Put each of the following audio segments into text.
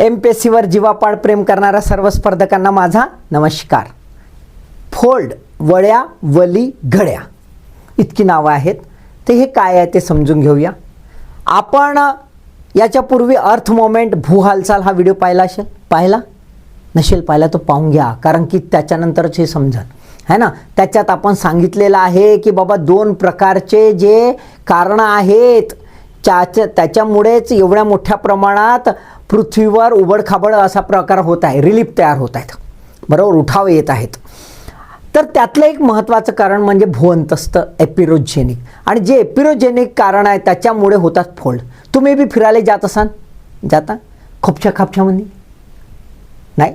M P S सीवर जीवापाड प्रेम करणाऱ्या सर्व स्पर्धकांना माझा नमस्कार. फोल्ड वळ्या वली घड्या इतकी नावं आहेत. ते हे काय आहे ते समजून घेऊया. आपण याच्यापूर्वी अर्थ मोमेंट भू हालचाल हा व्हिडिओ पाहिला असेल? पाहिला? नसेल पाहिला तो पाहून घ्या. कारण की त्याच्यानंतरच हे समजेल. है ना? त्याच्यात आपण सांगितलेलं आहे की बाबा दोन प्रकारचे जे कारणं आहेत त्याच्या त्याच्यामुळेच एवढ्या मोठ्या प्रमाणात पृथ्वीवर उबडखाबड असा प्रकार होत आहे रिलीफ तयार होत आहेत. बरोबर? उठाव येत आहेत. तर त्यातलं एक महत्त्वाचं कारण म्हणजे भूअंतस्थ एपिरोजेनिक. आणि जे एपिरोजेनिक कारण आहे त्याच्यामुळे होतात फोल्ड. तुम्ही बी फिरायला जात असाल? जाता? खोपच्या खापच्यामध्ये? नाही?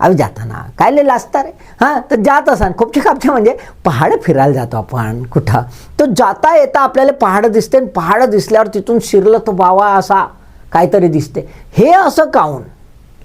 अरे जाताना. काय लिहिलं असतं रे? हां तर जात असाल. खोपच्या खापच्या म्हणजे पहाड फिरायला जातो आपण कुठं? तो जाता येता आपल्याला पहाडं दिसते आणि पहाडं दिसल्यावर तिथून शिरलं तो बावा असा काहीतरी दिसते. हे असं काऊन?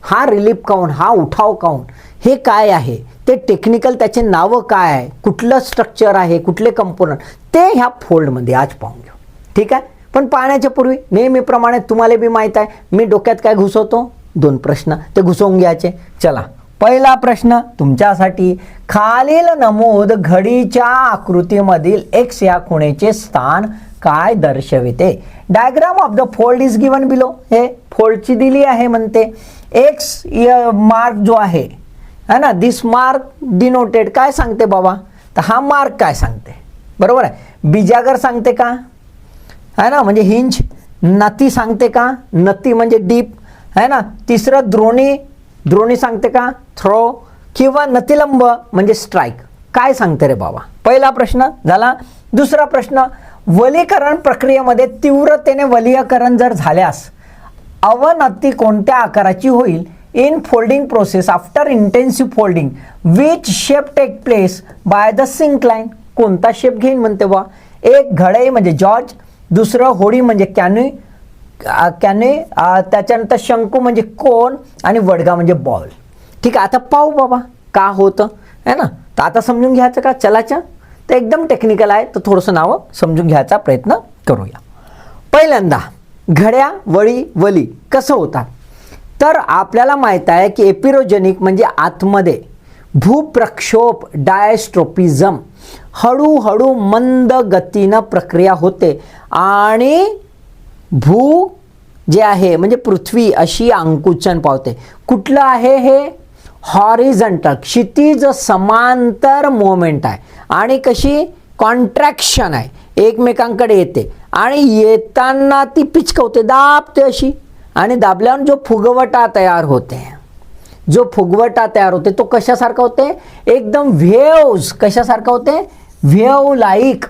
हा रिलीफ काऊन? हा उठाव काऊन? हे काय आहे? ते टेक्निकल त्याचे नावं काय आहे? कुठलं स्ट्रक्चर आहे? कुठले कंपोनंट ते ह्या फोल्डमध्ये आज पाहून घेऊ. ठीक आहे? पण पाहण्याच्या पूर्वी नेहमीप्रमाणे तुम्हाला बी माहीत आहे मी डोक्यात काय घुसवतो? दोन प्रश्न. ते घुसवून घ्यायचे. चला. पहिला प्रश्न तुमच्यासाठी. खालील नमूद घडीच्या आकृतीमधील एक्स या खुणेचे स्थान काय दर्शविते? Diagram of the fold is given below हे फोल्डची दिली आहे म्हणते. एक्स मार्क जो आहे है ना? दिस मार्क डिनोटेड काय सांगते बाबा? तर हा मार्क काय सांगते? बरोबर आहे? बिजागर सांगते का? है ना? म्हणजे हिंज नती सांगते का? नती म्हणजे डीप है ना? तिसरं द्रोणी द्रोणी सांगते का? थ्रो किंवा नतिलंब म्हणजे स्ट्राईक काय सांगते रे बाबा? पहिला प्रश्न झाला. दुसरा प्रश्न वलीकरण प्रक्रियेमध्ये तीव्रतेने वलीयकरण जर झाल्यास अवनती कोणत्या आकाराची होईल? In folding process after intensive folding which shape take place by the sink line कोणता शेप घेईन म्हणते बा एक घडई म्हणजे जॉर्ज दुसरं होडी म्हणजे कॅन्यू कॅने त्याच्यानंतर शंकू म्हणजे कोण आणि वडगा म्हणजे बॉल. ठीक आहे आता पाहू बाबा का होतं? है ना? तर आता समजून घ्यायचं का? चलाच्या तर एकदम टेक्निकल आहे. तर थोडंसं नावं समजून घ्यायचा प्रयत्न करूया. पहिल्यांदा घड्या वळी वली कसं होतात? तर आपल्याला माहीत आहे की एपिरोजेनिक म्हणजे आतमध्ये भूप्रक्षोभ डायस्ट्रोपिझम हळूहळू मंद गतीनं प्रक्रिया होते. आणि भू जे आहे म्हणजे पृथ्वी अशी अंकुचन पावते. कुठलं आहे हे? हॉरिझंटल क्षितिज समांतर मोमेंट आहे. आणि कशी? कॉन्ट्रॅक्शन आहे. एकमेकांकडे येते. आणि येताना ती पिचकवते दाबते अशी. आणि दाबल्यावर जो फुगवटा तयार होते जो फुगवटा तयार होते तो कशासारखा होते? एकदम व्हेव्ज कशासारखा होते? व्हेव लाईक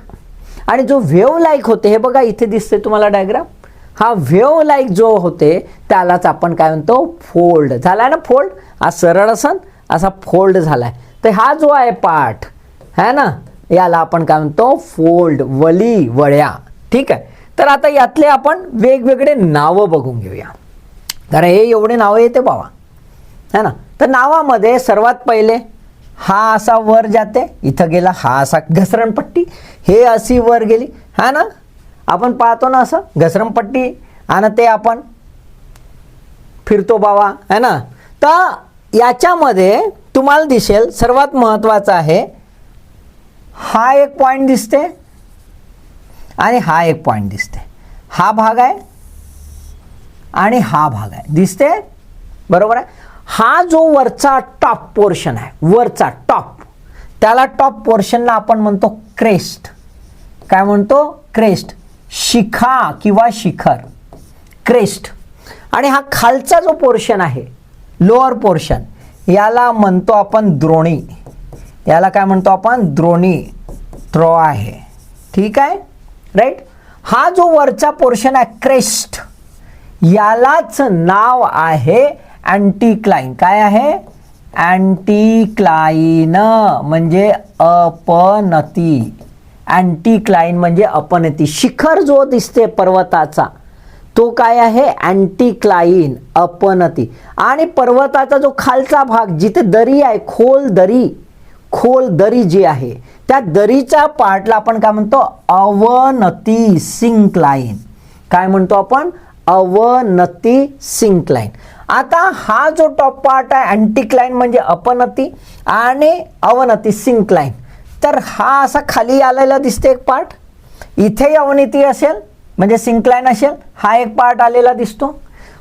आणि जो व्हेव लाईक होते हे बघा इथे दिसते तुम्हाला डायग्राम. हा व्हेव लाईक जो होते त्यालाच आपण काय म्हणतो? फोल्ड. झाला ना फोल्ड? हा सरळ असन असा फोल्ड झाला आहे तर हा जो आहे पाठ है ना? याला आपण काय म्हणतो? फोल्ड वली वळ्या. ठीक आहे? तर आता यातले आपण वेगवेगळे नावं बघून घेऊया. कारण हे एवढे नावं येते बाबा. है ना? तर नावामध्ये सर्वात पहिले हा असा वर जाते इथं गेला हा असा घसरणपट्टी हे अशी वर गेली हा ना? आपण पाहतो ना असं घसरणपट्टी आणि ते आपण फिरतो बाबा है ना? तर याच्यामध्ये तुम्हाला दिसेल सर्वात महत्त्वाचं आहे हा एक पॉईंट दिसते आणि हा एक पॉईंट दिसते. हा भाग आहे आणि हा भाग आहे. दिसते? बरोबर आहे? हा जो वरचा टॉप पोर्शन आहे वरचा टॉप त्याला टॉप पोर्शनला आपण म्हणतो क्रेस्ट काय म्हणतो? क्रेस्ट शिखा किंवा शिखर. क्रेस्ट आणि हा खालचा जो पोर्शन आहे लोअर पोर्शन याला म्हणतो आपण द्रोणी. याला काय म्हणतो आपण? द्रोणी. थ्रो आहे. ठीक आहे? राईट हा जो वरचा पोर्शन आहे क्रेस्ट यालाच नाव आहे अँटीक्लाईन काय आहे? अँटीक्लाईन म्हणजे अपनती. अँटीक्लाईन म्हणजे अपनती. शिखर जो दिसते पर्वताचा तो काय आहे? अँटीक्लाइन अपनती. आणि पर्वताचा जो खालचा भाग जिथे दरी आहे खोल दरी खोल दरी जी आहे त्या दरीच्या पार्टला आपण काय म्हणतो? अवनती सिंकलाइन काय म्हणतो आपण? अवनती सिंकलाईन आता हा जो टॉप पार्ट आहे अँटीक्लाईन म्हणजे अपनती आणि अवनती सिंकलाईन तर हा असा खाली आलेला दिसते एक पार्ट इथेही अवनती असेल म्हणजे सिंक्लाइन असेल हा एक पार्ट आलेला दिसतो.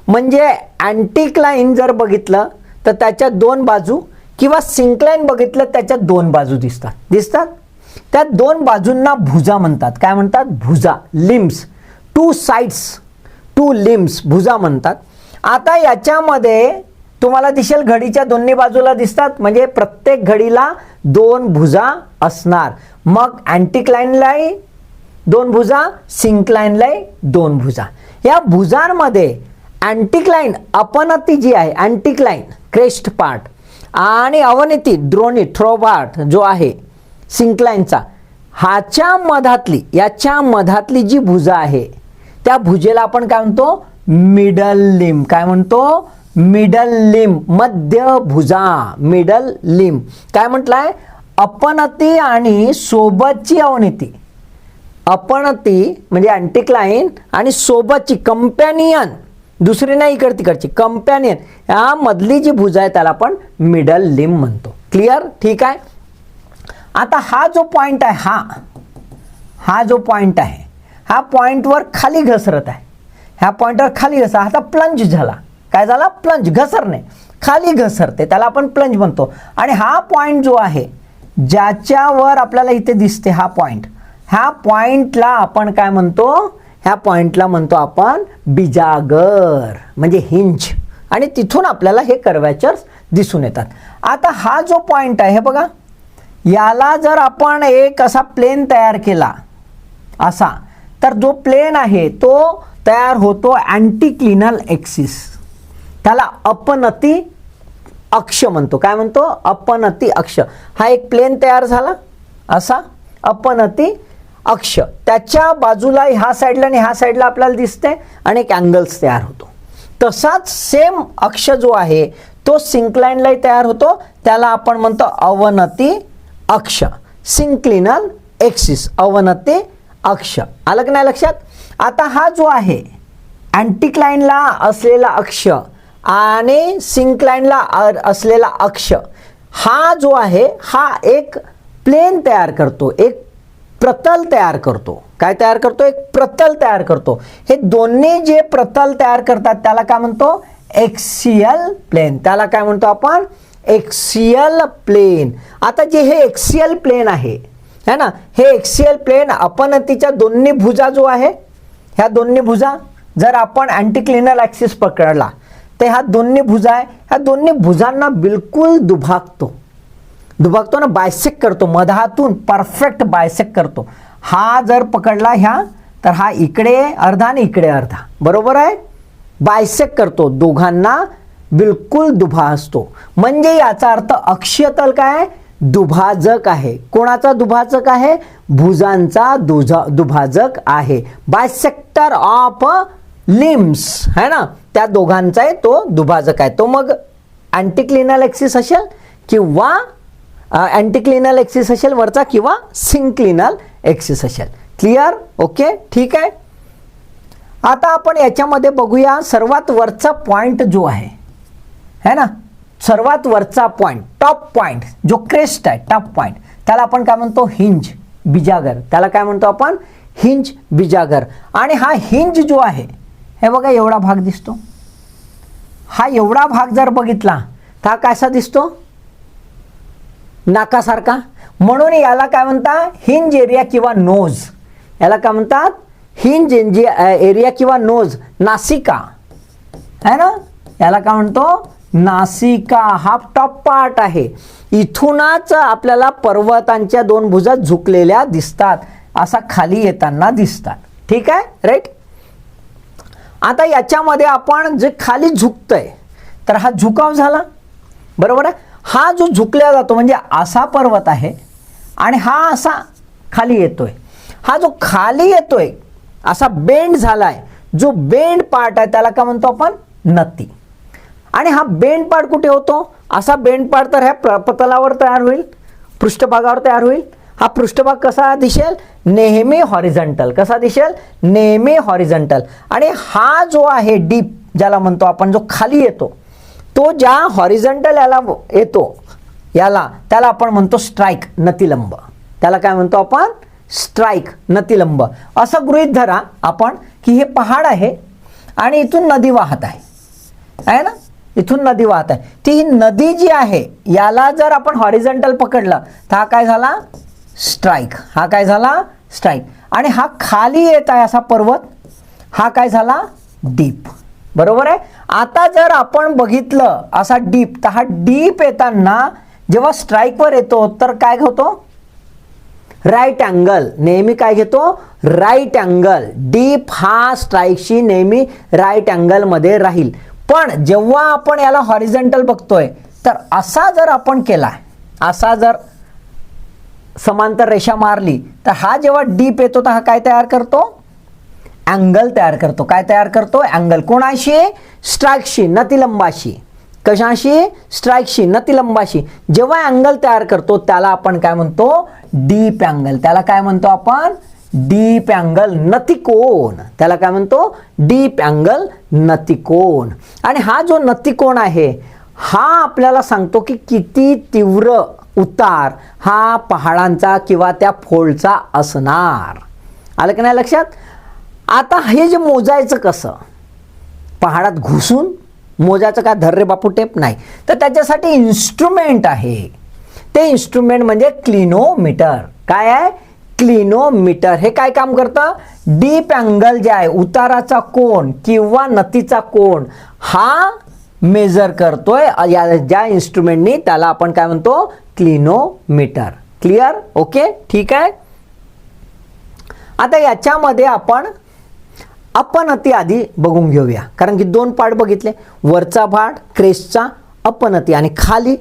म्हणजे अँटीक्लाईन जर बघितलं तर त्याच्या दोन बाजू किंवा सिंक्लाईन बघितलं त्याच्या दोन बाजू दिसतात. दिसतात? त्या दोन बाजूंना भुजा म्हणतात. काय म्हणतात? भुजा limbs two sides two limbs भुजा म्हणतात. आता याच्यामध्ये तुम्हाला दिसेल घडीच्या दोन्ही बाजूला दिसतात. म्हणजे प्रत्येक घडीला दोन भुजा असणार. मग अँटीक्लाईनलाही दोन भुजा सिंक्लाइनलाही दोन भुजा. या भुजांमध्ये अँटिक्लाइन अपनती जी आहे अँटिक्लाइन क्रेस्ट पार्ट आणि अवनती द्रोणी थ्रो पार्ट जो आहे सिंक्लाईनचा ह्याच्या मधातली याच्या मधातली जी भुजा आहे त्या भुजेला आपण काय म्हणतो? मिडल लिम काय म्हणतो? मिडल लिम मध्य भुजा मिडल लिम काय म्हटलंय? अपनती आणि सोबतची अवनती. अपनती म्हणजे अँटी अँटिक्लाइन आणि सोबतची कंपॅनियन दुसरी नाही इकड तिकडची कंपॅनियन यामधली जी भुजा आहे त्याला आपण मिडल लिम म्हणतो. क्लिअर ठीक आहे? आता हा जो पॉईंट आहे हा हा जो पॉईंट आहे हा पॉईंटवर खाली घसरत आहे. ह्या पॉईंटवर खाली घसर आता प्लंज झाला. काय झाला? प्लंज घसरणे. खाली घसरते त्याला आपण प्लंज म्हणतो. आणि हा पॉईंट जो आहे ज्याच्यावर आपल्याला इथे दिसते हा पॉईंट ह्या पॉइंटला आपण काय म्हणतो? ह्या पॉइंटला म्हणतो आपण बिजागर म्हणजे हिंज. आणि तिथून आपल्याला हे कर्वॅचर्स दिसून येतात. आता हा जो पॉइंट आहे हे बघा. याला जर आपण एक असा प्लेन तयार केला असा तर जो प्लेन आहे तो तयार होतो अँटीक्लिनल एक्सिस त्याला अपनती अक्ष म्हणतो. काय म्हणतो? अपनती अक्ष. हा एक प्लेन तयार झाला. असा अपनती अक्ष. त्याच्या बाजूला ह्या साईडला आणि ह्या साईडला आपल्याला दिसते आणि एक अँगल्स तयार होतो. तसाच सेम अक्ष जो आहे तो सिंक्लाइनलाही तयार होतो. त्याला आपण म्हणतो अवनती अक्ष. सिंक्लिनल एक्सिस अवनती अक्ष. आलं की नाही लक्षात? आता हा जो आहे अँटिक्लाइनला असलेला अक्ष आणि सिंक्लाइनला अ- असलेला अक्ष हा जो आहे हा एक प्लेन तयार करतो. एक प्रतल तयार करतो. काय तयार करतो? एक प्रतल तयार करतो. हे दोन्ही जे प्रतल तयार करतात त्याला काय म्हणतो? एक्सियल प्लेन त्याला काय म्हणतो आपण? एक्सियल प्लेन आता जे हे एक्सियल प्लेन आहे है ना? हे एक्सियल प्लेन अपनतीच्या दोन्ही भुजा जो आहे ह्या दोन्ही भुजा जर आपण अँटीक्लिनल ॲक्सिस पकडला तर ह्या दोन्ही भुजा आहे. ह्या दोन्ही भुजांना बिलकुल दुभागतो. दुभागतो ना बायसेक करतो. मधातून परफेक्ट बायसेक करतो. हा जर पकडला ह्या तर हा इकडे अर्धा आणि इकडे अर्धा. बरोबर आहे? बायसेक करतो. दोघांना बिलकुल दुभा असतो. म्हणजे याचा अर्थ अक्षीय तल काय? दुभाजक आहे. कोणाचा दुभाजक आहे? भुजांचा दुजा दुभाजक आहे. बायसेक्टर ऑफ लिम्स है ना? त्या दोघांचा आहे तो दुभाजक आहे. तो मग अँटिक्लिनल एक्सिस असेल किंवा अँटीक्लिनल एक्सिस असेल वरचा किंवा सिंक्लिनल एक्सिस असेल. क्लिअर ओके ठीक आहे? आता आपण याच्यामध्ये बघूया सर्वात वरचा पॉइंट जो आहे. है ना? सर्वात वरचा पॉइंट टॉप पॉइंट जो क्रेस्ट आहे टॉप पॉइंट त्याला आपण काय म्हणतो? हिंज बिजागर. त्याला काय म्हणतो आपण? हिंज बिजागर. आणि हा हिंज जो आहे हे बघा एवढा भाग दिसतो. हा एवढा भाग जर बघितला तर हा कसा दिसतो? नाकासारखा. म्हणून याला काय म्हणतात? हिंज एरिया किंवा नोज. याला काय म्हणतात? हिंज एरिया किंवा नोज. नासिका. है ना? याला काय म्हणतो? नासिका. हा टॉप पार्ट आहे. इथूनच आपल्याला पर्वतांच्या दोन भुजा झुकलेल्या दिसतात. असा खाली येताना दिसतात. ठीक आहे? राईट आता याच्यामध्ये आपण जे खाली झुकतंय तर हा झुकाव झाला. बरोबर आहे? हा जो झुकल्या जातो म्हणजे असा पर्वत आहे आणि हा असा खाली येतोय. हा जो खाली येतोय असा बेंड झालाय जो बेंड पार्ट आहे त्याला काय म्हणतो आपण? नती आणि हा बेंड पार्ट कुठे होतो? असा बेंड पार्ट तर ह्या पतलावर तयार होईल पृष्ठभागावर तयार होईल. हा पृष्ठभाग कसा दिसेल नेहमी हॉरिझंटल कसा दिसेल नेहमी हॉरिझंटल आणि हा जो आहे डीप ज्याला म्हणतो आपण जो खाली येतो तो ज्या हॉरिझंटल याला येतो याला त्याला आपण म्हणतो स्ट्राईक नतिलंब. त्याला काय म्हणतो आपण? स्ट्राईक नतिलंब. असं गृहीत धरा आपण की हे पहाड आहे आणि इथून नदी वाहत आहे. आहे ना? इथून नदी वाहत आहे. ती ही नदी जी आहे याला जर आपण हॉरिझंटल पकडलं तर हा काय झाला? स्ट्राईक हा काय झाला? स्ट्राईक आणि हा खाली येत आहे असा पर्वत हा काय झाला? डीप बरोबर आहे? आता जर आपण बघितलं असा डीप तर हा डीप येताना जेव्हा स्ट्राईकवर येतो तर काय होतो? राईट अँगल नेहमी काय घेतो? राईट अँगल डीप हा स्ट्राईकशी नेहमी राईट अँगलमध्ये राहील. पण जेव्हा आपण याला हॉरिझेंटल बघतोय तर असा जर आपण केला असा जर समांतर रेषा मारली तर हा जेव्हा डीप येतो तर हा काय तयार करतो? अँगल तयार करतो. काय तयार करतो अँगल. कोणाशी? स्ट्राईकशी नतिलंबाशी. कशाशी? स्ट्राईकशी नतिलंबाशी. जेव्हा अँगल तयार करतो त्याला आपण काय म्हणतो? Dip angle. त्याला काय म्हणतो आपण? डीप अँगल नतिकोन. त्याला काय म्हणतो? डीप अँगल नतिकोन. आणि हा जो नतिकोन आहे हा आपल्याला सांगतो की किती तीव्र उतार हा पहाडांचा किंवा त्या फोल्डचा असणार. आलं की नाही लक्षात? आता हे जे मोजायचं कसं? पहाडात घुसून मोजायचं काय धर्रे बापू टेप नाही. तर त्याच्यासाठी इन्स्ट्रुमेंट आहे. ते इन्स्ट्रुमेंट म्हणजे क्लिनोमीटर काय आहे? क्लिनोमीटर हे काय काम करतं? डीप अँगल जे आहे उताराचा कोण किंवा नतीचा कोण हा मेजर करतोय. या ज्या इन्स्ट्रुमेंटनी त्याला आपण काय म्हणतो? क्लिनोमीटर क्लिअर ओके ठीक आहे? आता याच्यामध्ये आपण आपण अति आधी बघून घेऊया. कारण की दोन पार्ट बघितले. वरचा पार्ट क्रेसचा अपनती. आणि खाली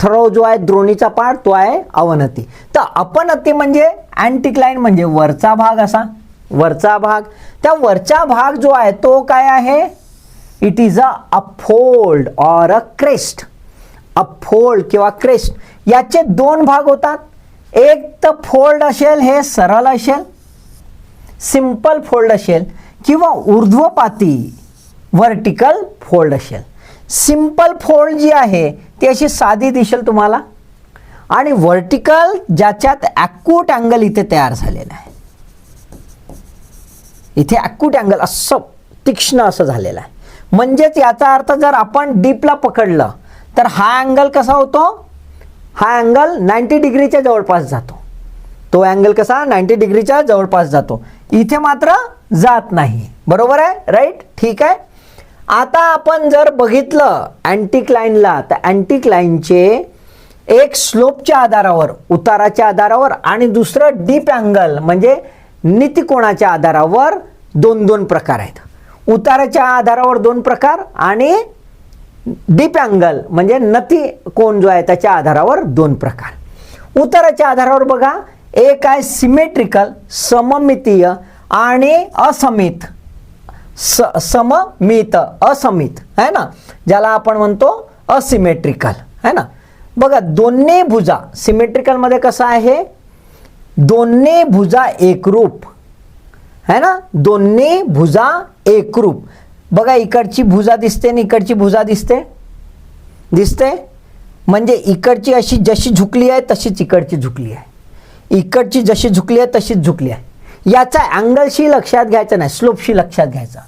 थरव जो आहे द्रोणीचा पार्ट तो आहे अवनती. तर अपनती म्हणजे अँटीक्लाईन म्हणजे वरचा भाग असा. वरचा भाग. त्या वरचा भाग जो आहे तो काय आहे? It is a a fold or a crest a fold किंवा क्रेस्ट याचे दोन भाग होतात. एक तर फोल्ड असेल हे सरळ असेल. सिंपल फोल्ड असेल. किंवा ऊर्ध्वपाती व्हर्टिकल फोल्ड असेल. सिंपल फोल्ड जी आहे ती अशी साधी दिसेल तुम्हाला. आणि व्हर्टिकल ज्याच्यात ॲक्यूट अँगल इथे तयार झालेला आहे. इथे ॲक्यूट अँगल असं तीक्ष्ण असं झालेलं आहे. म्हणजेच याचा अर्थ जर आपण डीपला पकडलं तर हा अँगल कसा होतो? हा अँगल नाईन्टी डिग्रीच्या जवळपास जातो. तो अँगल कसा? नाईन्टी डिग्रीच्या जवळपास जातो. इथे मात्र जात नाही. बरोबर आहे? राईट ठीक आहे? आता आपण जर बघितलं अँटिक लाईनला तर अँटिक लाईनचे एक स्लोपच्या आधारावर उताराच्या आधारावर आणि दुसरं डीप अँगल म्हणजे नीतिकोणाच्या आधारावर? दोन दोन प्रकार आहेत. उताराच्या आधारावर दोन प्रकार आणि डीप अँगल म्हणजे नती कोण जो आहे त्याच्या आधारावर दोन प्रकार. उताराच्या आधारावर बघा एक आहे सिमेट्रिकल सममितीय आणि असमित. स सममित असमित. आहे ना? ज्याला आपण म्हणतो असिमेट्रिकल आहे ना? बघा दोन्ही भुजा सिमेट्रिकलमध्ये कसं आहे? दोन्ही भुजा एकरूप. है ना? दोन्ही भुजा एकरूप. बघा इकडची भुजा दिसते आणि इकडची भुजा दिसते? दिसते? म्हणजे इकडची अशी जशी झुकली आहे तशीच इकडची झुकली आहे. इकडची जशी झुकली आहे तशीच झुकली आहे. याचा अँगलशी लक्षात घ्यायचा नाही स्लोपशी लक्षात घ्यायचा.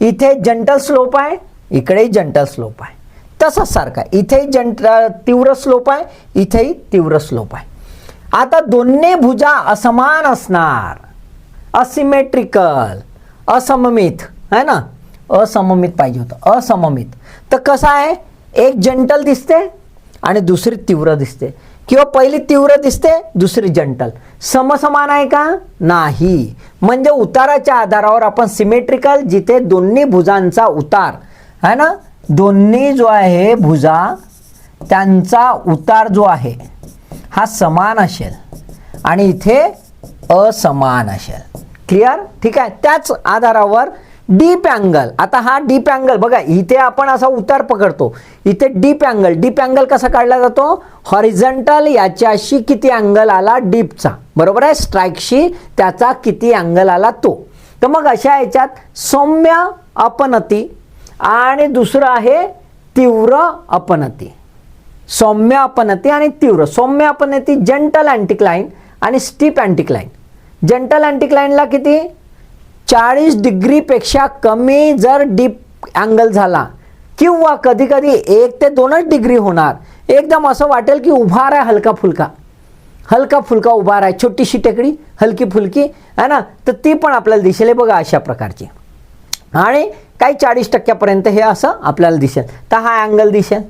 इथे जंटल स्लोप आहे इकडेही जंटल स्लोप आहे. तसंच सारखा इथेही जंट तीव्र स्लोप आहे इथेही तीव्र स्लोप आहे. आता दोन्ही भुजा असमान असणार. असिमेट्रिकल असममित है ना? असममित पाहिजे होतं असममित. तर कसं आहे? एक जंटल दिसते आणि दुसरी तीव्र दिसते. किंवा पहिली तीव्र दिसते दुसरी जंटल समसमान आहे का? नाही. म्हणजे उताराच्या आधारावर आपण सिमेट्रिकल जिथे दोन्ही भुजांचा उतार है ना? दोन्ही जो आहे भुजा त्यांचा उतार जो आहे हा समान असेल. आणि इथे असमान असेल. क्लिअर ठीक आहे? त्याच आधारावर डीप अँगल. आता हा डीप अँगल बघा इथे आपण असा उतार पकडतो. इथे डीप अँगल. डीप अँगल कसा काढला जातो? हॉरिझंटल याच्याशी किती अँगल आला? डीपचा. बरोबर आहे? स्ट्राईकशी त्याचा किती अँगल आला तो. तर मग अशा याच्यात सौम्य अपनती आणि दुसरं आहे तीव्र अपनती. सौम्य अपनती आणि तीव्र. सौम्य अपनती जंटल अँटिक्लाईन आणि स्टीप अँटिक्लाईन जंटल अँटिक्लाईनला किती? चाळीस डिग्रीपेक्षा कमी जर डीप अँगल झाला किंवा कधी कधी एक ते दोनच डिग्री होणार एकदम असं वाटेल की उभा राहा हलका फुलका. हलका फुलका उभा राहा छोटीशी टेकडी हलकी फुलकी आहे ना? तर ती पण आपल्याला दिसेल. बघा अशा प्रकारची. आणि काही चाळीस टक्क्यापर्यंत हे असं आपल्याला दिसेल. तर हा अँगल दिसेल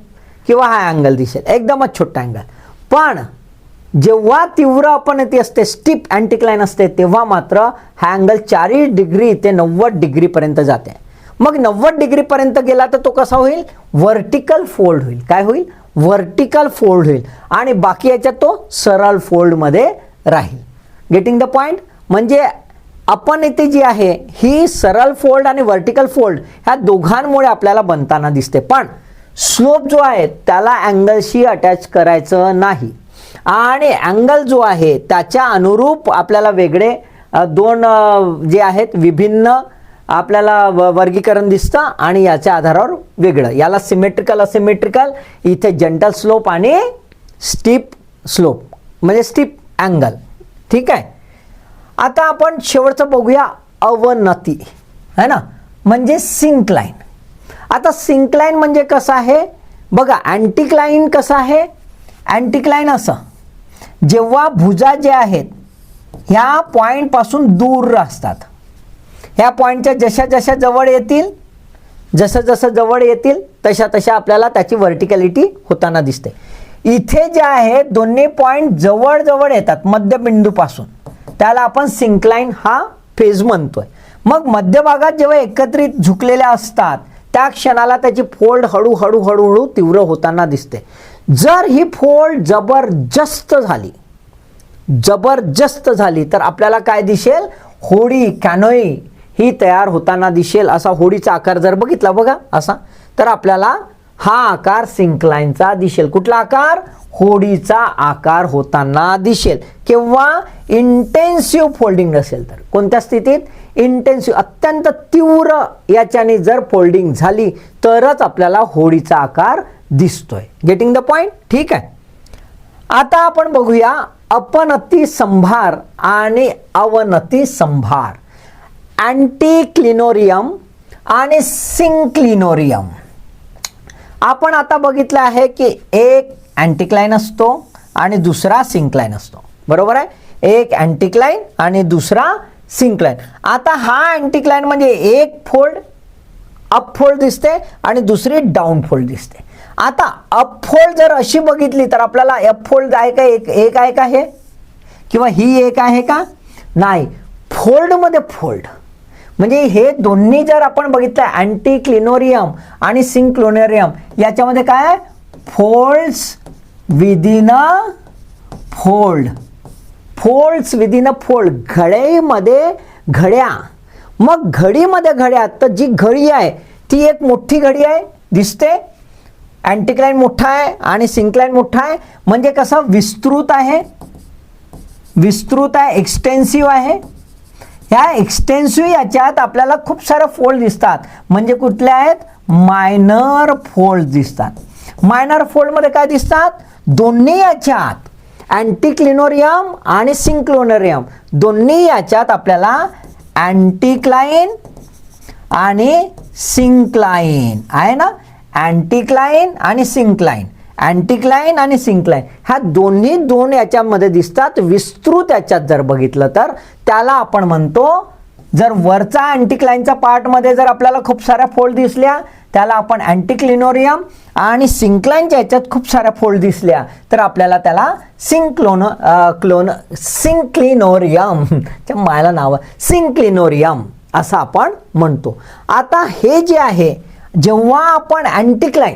किंवा हा अँगल दिसेल. एकदमच छोटा अँगल पण जेव्हा तीव्र अपनती असते स्टीप अँटिक्लाइन असते तेव्हा मात्र हा अँगल चाळीस डिग्री ते नव्वद डिग्रीपर्यंत जाते. मग नव्वद डिग्रीपर्यंत गेला तर तो कसा होईल? व्हर्टिकल फोल्ड होईल. काय होईल? व्हर्टिकल फोल्ड होईल. आणि बाकी याच्यात तो सरळ फोल्डमध्ये राहील. गेटिंग द पॉईंट म्हणजे अपनती जी आहे ही सरळ फोल्ड आणि व्हर्टिकल फोल्ड ह्या दोघांमुळे आपल्याला बनताना दिसते. पण स्लोप जो आहे त्याला अँगलशी अटॅच करायचं नाही. आणि अँगल जो आहे त्याच्या अनुरूप आपल्याला वेगळे दोन जे आहेत विभिन्न आपल्याला व- वर्गीकरण दिसतं आणि याच्या आधारावर वेगळं. याला सिमेट्रिकल असिमेट्रिकल इथे जंटल स्लोप आणि स्टीप स्लोप म्हणजे स्टीप अँगल ठीक आहे? आता आपण शेवटचं बघूया अवनती. है ना? म्हणजे सिंकलाईन आता सिंकलाईन म्हणजे कसं आहे? बघा अँटिक्लाईन कसं आहे? अँटिक्लाईन असं. जेव्हा भुजा जे आहेत ह्या पॉईंटपासून दूर असतात. ह्या पॉईंटच्या जशा जशा जवळ येतील जसं जसं जवळ येतील तशा तशा आपल्याला त्याची व्हर्टिकॅलिटी होताना दिसते. इथे जे आहे दोन्ही पॉईंट जवळजवळ येतात मध्यबिंदूपासून. त्याला आपण सिंकलाईन हा फेज म्हणतोय. मग मध्यभागात जेव्हा एकत्रित झुकलेल्या असतात त्या क्षणाला त्याची फोल्ड हळूहळू हळूहळू तीव्र होताना दिसते. जर ही फोल्ड जबरदस्त झाली जबरदस्त झाली तर आपल्याला काय दिसेल? होडी कॅनोई ही तयार होताना दिसेल. असा होडीचा आकार जर बघितला बघा असा तर आपल्याला हा आकार सिंकलाईनचा दिसेल. कुठला आकार? होडीचा आकार होताना दिसेल. किंवा इंटेन्सिव्ह फोल्डिंग असेल तर. कोणत्या स्थितीत? इंटेन्सिव्ह अत्यंत तीव्र याच्याने जर फोल्डिंग झाली तरच आपल्याला होडीचा आकार दिसतोय. गेटिंग द पॉइंट ठीक आहे. आता आपण बघूया अपनती संभार आणि अवनती संभार. अँटीक्लिनोरियम आणि सिंक्लिनोरियम आपण आता बघितलं आहे की एक अँटीक्लाईन असतो आणि दुसरा सिंक्लाईन असतो. बरोबर आहे? एक अँटीक्लाईन आणि दुसरा सिंक्लाईन आता हा अँटीक्लाईन म्हणजे एक फोल्ड अप फोल्ड दिसते आणि दुसरी डाऊन फोल्ड दिसते. आता अप फोल्ड जर अशी बघितली तर आपल्याला अपफोल्ड आहे का एक एक आहे का हे? किंवा ही एक आहे का? नाही. फोल्डमध्ये फोल्ड म्हणजे हे दोन्ही जर आपण बघितलं अँटी क्लिनोरियम आणि सिंक्लोनेरियम याच्यामध्ये काय आहे? Folds within a fold folds within a fold घड्यामध्ये घड्या. मग घडीमध्ये घड्या तर जी घडी आहे ती एक मोठी घडी आहे दिसते. अँटीक्लाईन मोठा आहे आणि सिंक्लाइन मोठा आहे. म्हणजे कसं? विस्तृत आहे. विस्तृत आहे एक्सटेन्सिव्ह आहे. ह्या एक्सटेन्सिव्ह याच्यात आपल्याला खूप सारे फोल्ड दिसतात. म्हणजे कुठले आहेत? मायनर फोल्ड दिसतात. मायनर फोल्डमध्ये काय दिसतात? दोन्ही याच्यात. अँटीक्लिनोरियम आणि सिंक्लोनोरियम दोन्ही याच्यात आपल्याला अँटिक्लाइन आणि सिंक्लाइन आहे ना? अँटीक्लाईन आणि सिंक्लाईन अँटीक्लाईन आणि सिंक्लाईन ह्या दोन्ही दोन याच्यामध्ये दिसतात. विस्तृत याच्यात जर बघितलं तर त्याला आपण म्हणतो जर वरचा अँटीक्लाईनचा पार्टमध्ये जर आपल्याला खूप साऱ्या फोल्ड दिसल्या त्याला आपण अँटीक्लिनोरियम आणि सिंक्लाईनच्या याच्यात खूप साऱ्या फोल्ड दिसल्या तर आपल्याला त्याला सिंक्लोन क्लोन सिंक्लिनोरियम मायला नाव. सिंक्लिनोरियम असं आपण म्हणतो. आता हे जे आहे जेव्हा आपण अँटिक्लाइन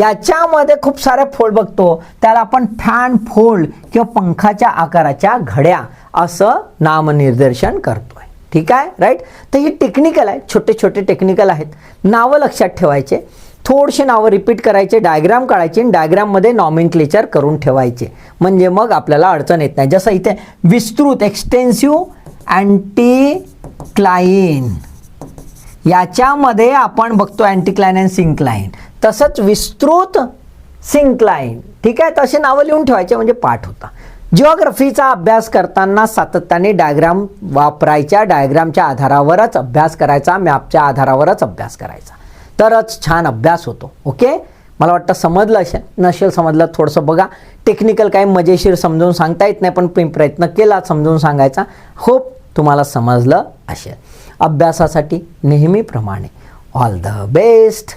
याच्यामध्ये खूप सारे फोल्ड बघतो त्याला आपण फॅन फोल्ड किंवा पंखाच्या आकाराच्या घड्या असं नामनिर्देशन करतोय. ठीक आहे? राईट तर ही टेक्निकल आहे. छोटे छोटे टेक्निकल आहेत. नावं लक्षात ठेवायचे. थोडसे नावं रिपीट करायचे डायग्राम काढायचे आणि डायग्राममध्ये नॉमिनक्लेचर करून ठेवायचे. म्हणजे मग आपल्याला अडचण येत नाही. जसं इथे विस्तृत एक्सटेन्सिव्ह अँटी क्लाइन याच्यामध्ये आपण बघतो अँटीक्लाईन अँड सिंक्लाईन तसंच विस्तृत सिंक्लाईन ठीक आहे? तसे नावं लिहून ठेवायचे म्हणजे पाठ होता. जिओग्राफीचा अभ्यास करताना सातत्याने डायग्राम वापरायच्या डायग्रामच्या आधारावरच अभ्यास करायचा मॅपच्या आधारावरच अभ्यास करायचा. तरच छान अभ्यास होतो. ओके मला वाटतं समजलं असेल. नसेल समजलं थोडंसं बघा. टेक्निकल काही मजेशीर समजून सांगता येत नाही पण प्रयत्न केला समजून सांगायचा. होप तुम्हाला समजलं असेल. अभ्यासासाठी नेहमीप्रमाणे. All the best